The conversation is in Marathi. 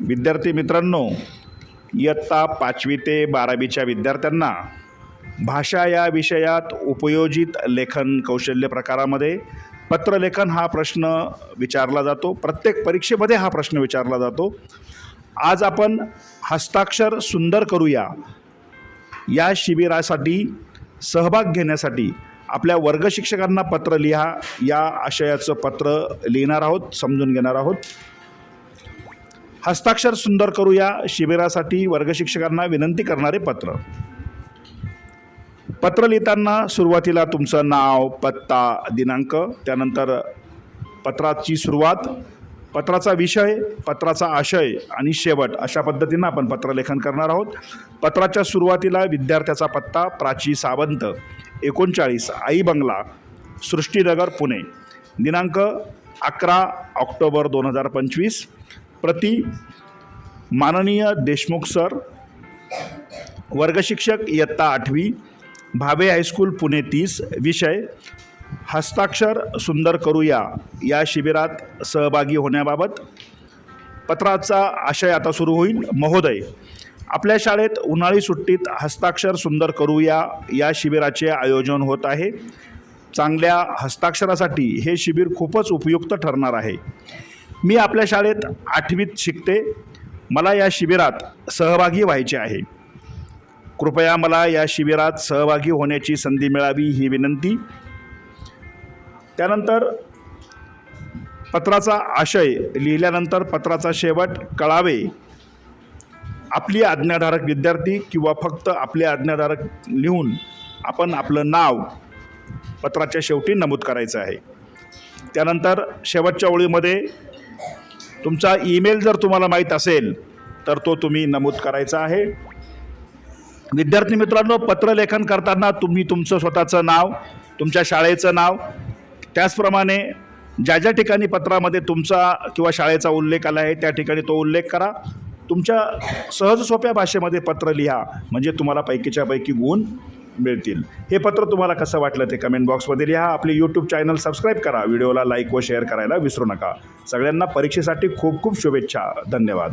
विद्यार्थी मित्रांनो इयत्ता पाचवी ते बारावीच्या विद्यार्थ्यांना भाषा या विषयात उपयोजित लेखन कौशल्य प्रकारामध्ये पत्रलेखन हा प्रश्न विचारला जातो. प्रत्येक परीक्षेमध्ये हा प्रश्न विचारला जातो. आज आपण हस्ताक्षर सुंदर करूया. या शिबिरासाठी सहभाग घेण्यासाठी आपल्या वर्ग शिक्षकांना पत्र लिहा. या आशयाचं पत्र लिहिणार आहोत समजून घेणार आहोत. हस्ताक्षर सुंदर करूया शिबिरासाठी वर्गशिक्षकांना विनंती करणारे पत्र. पत्र लिहिताना सुरुवातीला तुमचं नाव पत्ता दिनांक त्यानंतर पत्राची सुरुवात पत्राचा विषय पत्राचा आशय आणि शेवट अशा पद्धतीनं आपण पत्रलेखन करणार आहोत. पत्राच्या सुरुवातीला विद्यार्थ्याचा पत्ता प्राची सावंत एकोणचाळीस आई बंगला सृष्टीनगर पुणे. दिनांक अकरा ऑक्टोबर दोन हजार पंचवीस. प्रति माननीय देशमुख सर वर्गशिक्षक इयत्ता आठवी भावे हायस्कूल पुणे तीस विषय हस्ताक्षर सुंदर करूया या शिबिरात सहभागी होण्याबाबत पत्राचा आशय आता सुरू होईल. महोदय आपल्या शाळेत उन्हाळी सुट्टीत हस्ताक्षर सुंदर करूया या शिबिराचे आयोजन होत आहे. चांगल्या हस्ताक्षरासाठी हे शिबिर खूपच उपयुक्त ठरणार आहे. मी आपल्या शाळेत आठवीत शिकते. मला या शिबिरात सहभागी व्हायचे आहे. कृपया मला या शिबिरात सहभागी होण्याची संधी मिळावी ही विनंती. त्यानंतर पत्राचा आशय लिहिल्यानंतर पत्राचा शेवट कळावे. आपली आज्ञाधारक विद्यार्थी किंवा फक्त आपले आज्ञाधारक लिहून आपण आपलं नाव पत्राच्या शेवटी नमूद करायचं आहे. त्यानंतर शेवटच्या ओळीमध्ये तुमचा ईमेल जर तुम्हाला माहीत असेल तर तो तुम्ही नमूद करायचा आहे. विद्यार्थी मित्रांनो पत्रलेखन करताना तुम्ही तुमचं स्वतःचं नाव तुमच्या शाळेचं नाव त्याचप्रमाणे ज्या ज्या ठिकाणी पत्रामध्ये तुमचा किंवा शाळेचा उल्लेख आला आहे त्या ठिकाणी तो उल्लेख करा. तुमच्या सहज सोप्या भाषेमध्ये पत्र लिहा म्हणजे तुम्हाला पैकीच्या पैकी गुण मिळतील. हे पत्र तुम्हाला कसं वाटलं ते कमेंट बॉक्समध्ये लिहा. आपले यूट्यूब चॅनल सबस्क्राईब करा. व्हिडिओला लाईक व शेअर करायला विसरू नका. सगळ्यांना परीक्षेसाठी खूप खूप शुभेच्छा. धन्यवाद.